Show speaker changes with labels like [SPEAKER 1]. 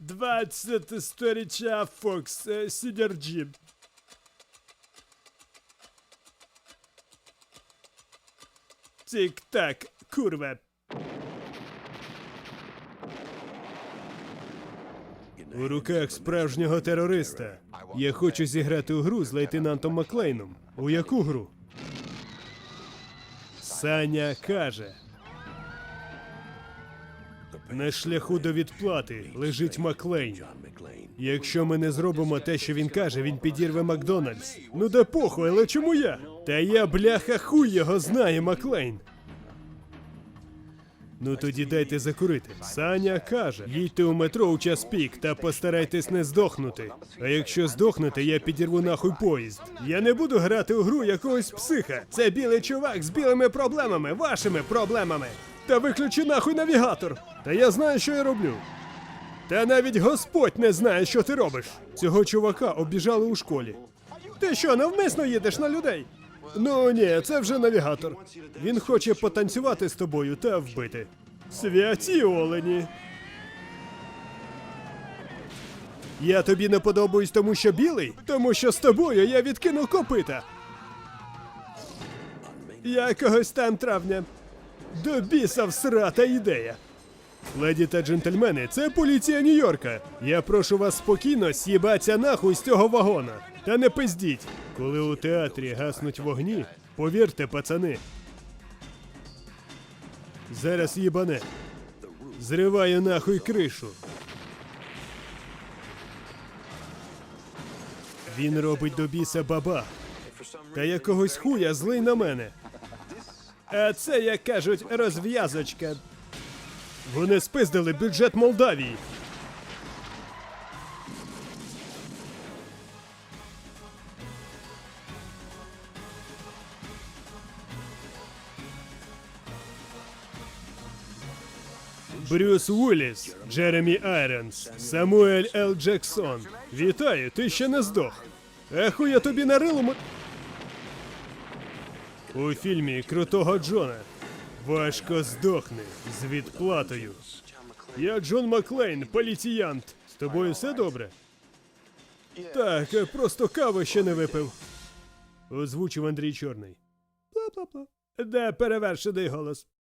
[SPEAKER 1] 20 сторіччя Фокс Сідерджі. Тік-так, курва. У руках справжнього терориста. Я хочу зіграти у гру з лейтенантом Маклейном. У яку гру? Саня каже. На шляху до відплати лежить Маклейн. Якщо ми не зробимо те, що він каже, він підірве Макдональдс. Ну да похуй, але чому я? Та я бляха хуй його знає, Маклейн. Ну тоді дайте закурити. Саня каже: їдьте у метро у час пік та постарайтесь не здохнути. А якщо здохнете, я підірву нахуй поїзд. Я не буду грати у гру якогось психа. Це білий чувак з білими проблемами, вашими проблемами. Та виключи нахуй навігатор. Та я знаю, що я роблю. Та навіть Господь не знає, що ти робиш. Цього чувака обіжали у школі. Ти що, навмисно їдеш на людей? Ну ні, це вже навігатор. Він хоче потанцювати з тобою та вбити. Святі олені. Я тобі не подобаюсь, тому що білий, тому що з тобою я відкинув копита. Якогось там травня. До біса всрата ідея. Леді та джентльмени, це поліція Нью-Йорка. Я прошу вас спокійно с'їбаться нахуй з цього вагона. Та не пиздіть. Коли у театрі гаснуть вогні, повірте, пацани. Зараз їбане. Зриваю нахуй кришу. Він робить до біса баба. Та якогось хуя злий на мене. А це, як кажуть, розв'язочка. Вони спиздили бюджет Молдавії. Брюс Уілліс, Джеремі Айронс, Самуель Л. Джексон. Вітаю, ти ще не здох. Еху я тобі нарилу. У фільмі Крутого Джона. Важко здохне з відплатою. Я Джон Маклейн, поліціянт. З тобою все добре? Так, е, просто каву ще не випив. Озвучив Андрій Чорний. Бла-бла-бла. Де перевершений голос.